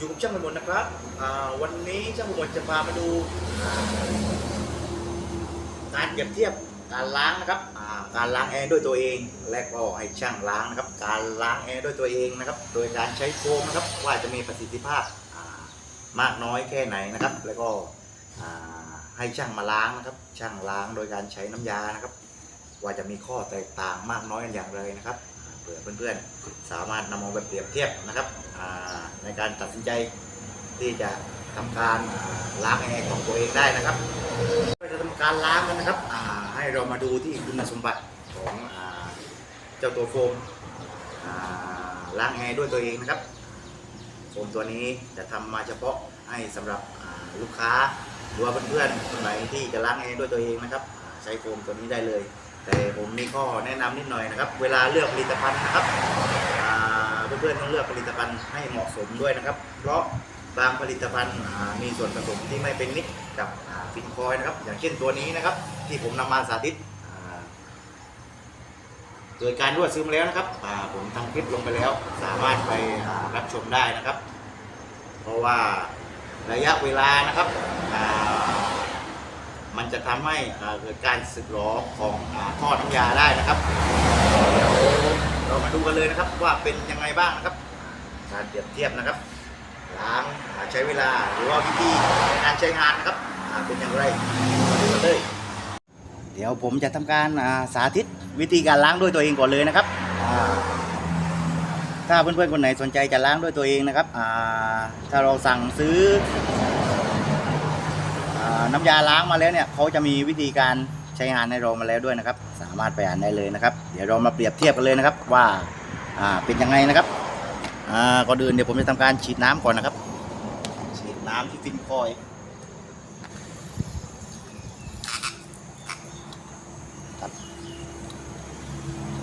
อยู่กับช่างมนนะครับวันนี้ช่างมนจะพามาดูการเปรียบเทียบการล้างนะครับการล้างแอร์ด้วยตัวเอง และก็ให้ช่างล้างนะครับ การล้างแอร์ด้วยตัวเองนะครับ โดยการใช้โฟมนะครับว่าจะมีประสิทธิภาพมากน้อยแค่ไหนนะครับ แล้วก็ให้ช่างมาล้างนะครับ ช่างล้างโดยการใช้น้ำยานะครับ ว่าจะมีข้อแตกต่างมากน้อยอย่างไรนะครับ เผื่อเพื่อนๆ สามารถนำเอาไปเปรียบเทียบนะครับในการตัดสินใจที่จะทำการล้างแอร์ของตัวเองได้นะครับเราจะทำการล้างกันนะครับให้เรามาดูที่คุณสมบัติของเจ้าตัวโฟมล้างแอร์ด้วยตัวเองนะครับโฟมตัวนี้จะทำมาเฉพาะให้สำหรับลูกค้าหรือว่าเพื่อนๆคนไหนที่จะล้างแอร์ด้วยตัวเองนะครับ ใช้โฟมตัวนี้ได้เลย แต่ผมมีข้อแนะนำนิดหน่อยนะครับ เวลาเลือกผลิตภัณฑ์นะครับเพื่อนๆต้องเลือกผลิตภัณฑ์ให้เหมาะสมด้วยนะครับ เพราะบางผลิตภัณฑ์มีส่วนผสมที่ไม่เป็นมิตรกับฟินคอยนะครับ อย่างเช่นตัวนี้นะครับ ที่ผมนำมาสาธิตอ่าเกิดการรั่วซึมแล้วนะครับผมทำคลิปลงไปแล้ว สามารถไปรับชมได้นะครับ เพราะว่าระยะเวลานะครับ มันจะทำให้เกิดการสึกหรอของอท่อน้ำยาได้นะครับเดี๋ยวเรามาดูกันเลยนะครับว่าเป็นยังไงบ้างนะครับการเปรียบเทียบนะครับล้างใช้เวลาหรือว่าวิธีในการใช้งานนะครับเป็นอย่างไรมาดูกันเลย เดี๋ยวผมจะทำการสาธิตวิธีการล้างด้วยตัวเองก่อนเลยนะครับถ้าเพื่อนๆคนไหนสนใจจะล้างด้วยตัวเองนะครับถ้าเราสั่งซื้อ น้ำยาล้างมาแล้วเนี่ยเขาจะมีวิธีการใช้งานให้เรามาแล้วด้วยนะครับ สามารถไปอ่านได้เลยนะครับ เดี๋ยวเรามาเปรียบเทียบกันเลยนะครับว่าอ่าเป็นยังไงนะครับอ่าก่อนอื่นเดี๋ยวผมจะทำการฉีดน้ำก่อนนะครับ ฉีดน้ำที่ฟินคอย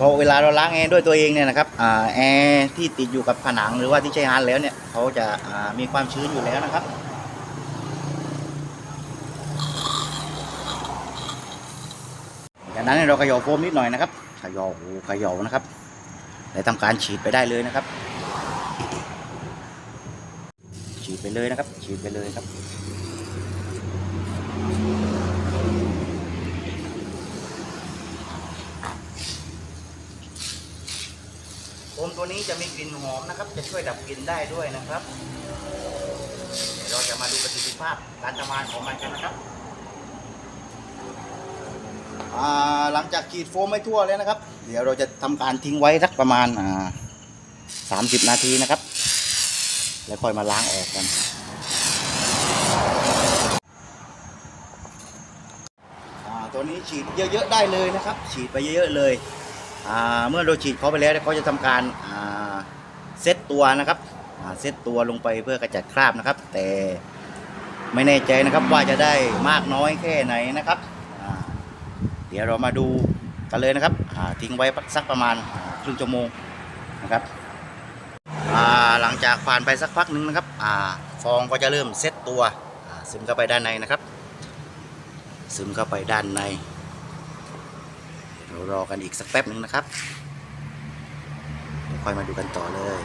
พอเวลาเราล้างแอร์ด้วยตัวเองเนี่ยนะครับแอร์ที่ติดอยู่กับผนังหรือว่าที่ใช้งานแล้วเนี่ยเขาจะมีความชื้นอยู่แล้วนะครับ จาก นั้นเราขย่าโฟมนิดหน่อยนะครับขย่าโอ้ขย่านะครับแล้วทำการฉีดไปได้เลยนะครับ ฉีดไปเลยนะครับ ฉีดไปเลยครับ โฟมตัวนี้จะมีกลิ่นหอมนะครับ จะช่วยดับกลิ่นได้ด้วยนะครับ เราจะมาดูประสิทธิภาพการทำงานของมันกันนะครับ หลังจากฉีดโฟมไม่ทั่วแล้วนะครับ เดี๋ยวเราจะทำการทิ้งไว้สักประมาณอ่าสามสิบนาทีนะครับ แล้วค่อยมาล้างออกกัน ตัวนี้ฉีดเยอะๆได้เลยนะครับ ฉีดไปเยอะๆเลยเมื่อเราฉีดเขาไปแล้วเขาจะทำการเซตตัวนะครับเซตตัวลงไปเพื่อกระจัดคราบนะครับ แต่ไม่แน่ใจนะครับว่าจะได้มากน้อยแค่ไหนนะครับ ดี๋ยวเรามาดูกันเลยนะครับทิ้งไว้สักประมาณครึ่งชั่วโมงนะครับหลังจากผ่านไปสักพักหนึ่งนะครับอฟองก็จะเริ่มเซตตัวซึมเข้าไปด้านในนะครับ ซึมเข้าไปด้านในเดี๋ยวรารอกันอีกสักแป๊บหนึ่งนะครับค่อยมาดูกันต่อเลย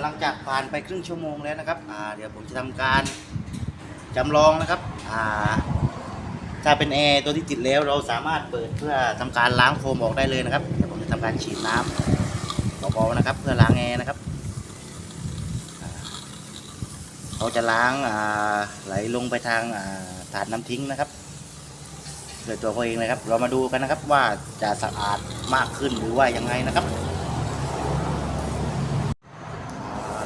หลังจากผ่านไปครึ่งชั่วโมงแล้วนะครับเดี๋ยวผมจะทำการจำลองนะครับ ถ้าเป็นแอร์ตัวที่ติดแล้วเราสามารถเปิดเพื่อทำการล้างโฟมออกได้เลยนะครับเดี๋ยวผมจะทำการฉีดน้ำเบาๆนะครับ เพื่อล้างแอร์นะครับเขาจะล้างไหลลงไปทางถาดน้ำทิ้งนะครับโดยตัวเขาเองนะครับ เรามาดูกันนะครับว่าจะสะอาดมากขึ้นหรือว่ายังไงนะครับ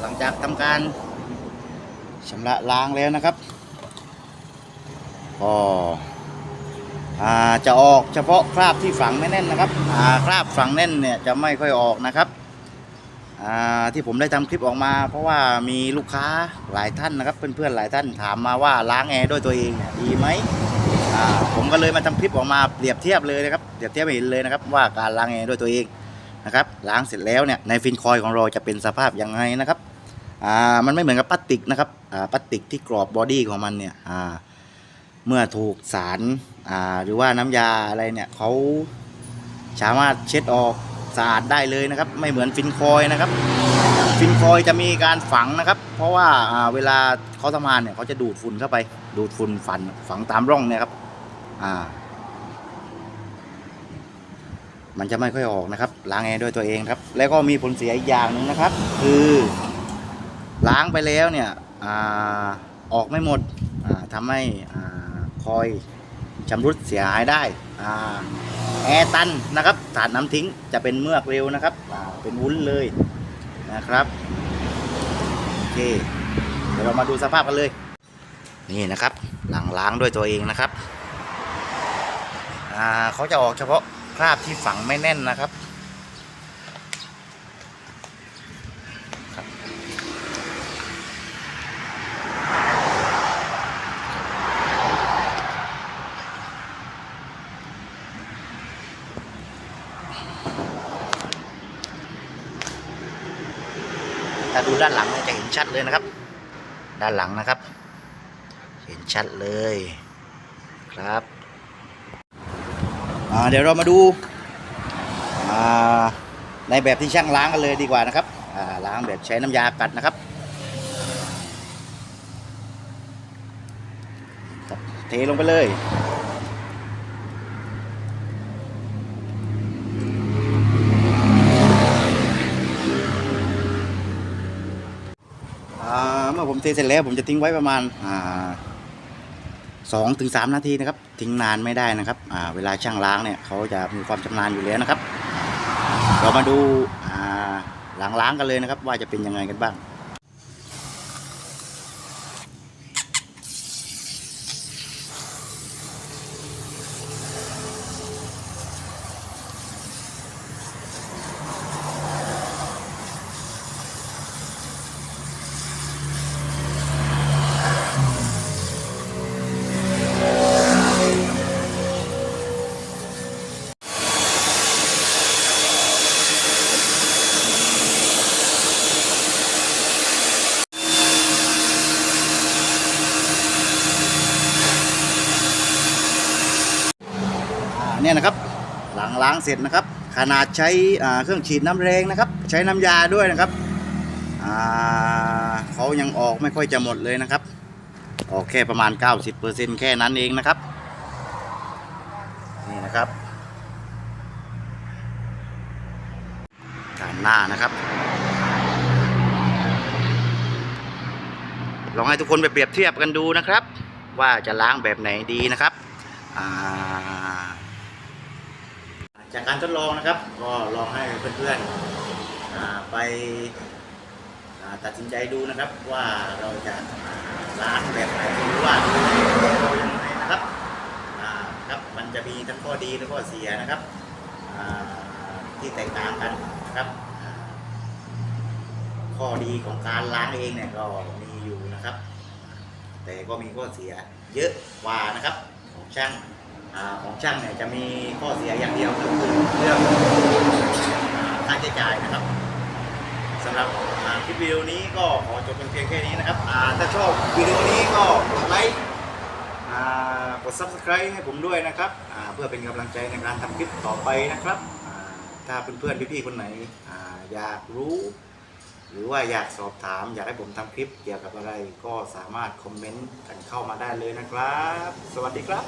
หลังจากทำการชำระล้างแล้วนะครับก็ จะออกเฉพาะคราบที่ฝังไม่แน่นนะครับคราบฝังแน่นเนี่ยจะไม่ค่อยออกนะครับที่ผมได้ทำคลิปออกมา เพราะว่ามีลูกค้าหลายท่านนะครับ เพื่อนๆหลายท่านถามมาว่าล้างแอร์ด้วยตัวเองเนี่ยดีไหมผมก็เลยมาทำคลิปออกมาเปรียบเทียบเลยนะครับเปรียบเทียบเห็นเลยนะครับ ว่าการล้างแอร์ด้วยตัวเองนะครับล้างเสร็จแล้วเนี่ยในฟินคอยของเราจะเป็นสภาพยังไงนะครับมันไม่เหมือนกับพลาสติกนะครับพลาสติกที่กรอบบอดี้ของมันเนี่ยอ่า เมื่อถูกสารหรือว่าน้ำยาอะไรเนี่ยเขาสามารถเช็ดออกสะอาดได้เลยนะครับ ไม่เหมือนฟินคอยนะครับ ฟินคอยจะมีการฝังนะครับ เพราะว่าเวลาเขาทำงานเนี่ยเขาจะดูดฝุ่นเข้าไป ดูดฝุ่นฝันฝังตามร่องเนี่ยครับมันจะไม่ค่อยออกนะครับ ล้างแอร์ด้วยตัวเองครับ แล้วก็มีผลเสียอีกอย่างหนึ่งนะครับ คือล้างไปแล้วเนี่ยอออกไม่หมดอ่าทำให้อ่า คอยชำรุดเสียหายได้แอร์ตันนะครับสาดน้ำทิ้งจะเป็นเมือกเร็วนะครับเป็นวุ้นเลยนะครับโอเคเดี๋ยวเรามาดูสภาพกันเลย นี่นะครับหลังล้างด้วยตัวเองนะครับเขาจะออกเฉพาะคราบที่ฝังไม่แน่นนะครับ ถ้าดูด้านหลังจะเห็นชัดเลยนะครับ ด้านหลังนะครับ เห็นชัดเลยครับเดี๋ยวเรามาดูในแบบที่ช่างล้างกันเลยดีกว่านะครับล้างแบบใช้น้ำยากัดนะครับเทลงไปเลย เมื่อผมเสร็จแล้วผมจะทิ้งไว้ประมาณสองถึงสามนาทีนะครับ ทิ้งนานไม่ได้นะครับเวลาช่างล้างเนี่ยเขาจะมีความชำนาญอยู่แล้วนะครับ เรามาดูล้าหลังล้างกันเลยนะครับ ว่าจะเป็นยังไงกันบ้าง เนี่ยนะครับหลังล้างเสร็จนะครับ ขนาดใช้เครื่องฉีดน้ำแรงนะครับ ใช้น้ำยาด้วยนะครับเขายังออกไม่ค่อยจะหมดเลยนะครับ ออกแค่ประมาณ 90%แค่นั้นเองนะครับ นี่นะครับด้านหน้านะครับ ลองให้ทุกคนไปเปรียบเทียบกันดูนะครับ ว่าจะล้างแบบไหนดีนะครับอ่า จากการทดลองนะครับ ก็ลองให้เพื่อนๆไปตัดสินใจดูนะครับว่าเราจะล้างแบบไหนหรือว่าเรายังไงนะครับครับมันจะมีทั้งข้อดีและข้อเสียนะครับที่แตกต่างกันนะครับข้อดีของการล้างเองเนี่ยก็มีอยู่นะครับ แต่ก็มีข้อเสียเยอะกว่านะครับของช่าง ของช่างเนี่ยจะมีข้อเสียอย่างเดียวก็คือเรื่องค่าใช้จ่ายนะครับสำหรับคลิปวิดีโอนี้ก็ขอจบเป็นเพียงแค่นี้นะครับถ้าชอบวิดีโอนี้ก็กดไลค์กด subscribe ให้ผมด้วยนะครับเพื่อเป็นกำลังใจในการทำคลิปต่อไปนะครับถ้าเพื่อนๆพี่ๆคนไหนออยากรู้ หรือว่าอยากสอบถาม อยากให้ผมทำคลิปเกี่ยวกับอะไรก็สามารถคอมเมนต์กันเข้ามาได้เลยนะครับ สวัสดีครับ